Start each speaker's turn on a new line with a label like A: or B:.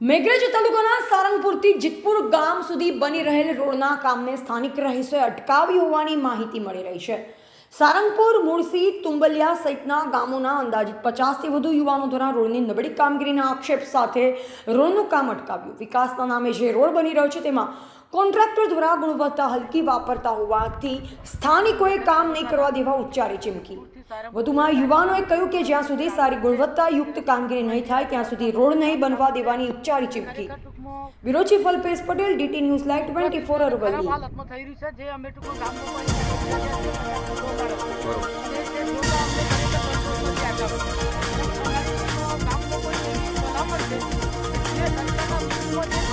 A: મેઘરજ તાલુકાના સારંગપુરથી જીતપુર ગામ સુધી બની રહેલ રોડના કામને સ્થાનિક રહીશોએ અટકાવી હોવાની માહિતી મળી રહી છે. સારંગપુર મુળસી તુંબલિયા સહિતના ગામોના અંદાજિત પચાસથી વધુ યુવાનો દ્વારા રોડની નબળી કામગીરીના આક્ષેપ સાથે રોડનું કામ અટકાવ્યું. વિકાસના નામે જે રોડ બની રહ્યો છે તેમાં કોન્ટ્રાક્ટર દ્વારા ગુણવત્તા હલકી વાપરતા હોવાથી સ્થાનિકોએ કામ નહીં કરવા દેવા ઉચ્ચારી ચીમકી. વધુમાં યુવાનોએ કહ્યું કે જ્યાં સુધી સારી ગુણવત્તાયુક્ત કામગીરી નહીં થાય, ત્યાં સુધી રોડ નહીં બનવા દેવાની ઉચ્ચારી ચીમકી. Bureau chief Patel, DT news live twenty four Aravalli.
B: 이렇게잘자 면.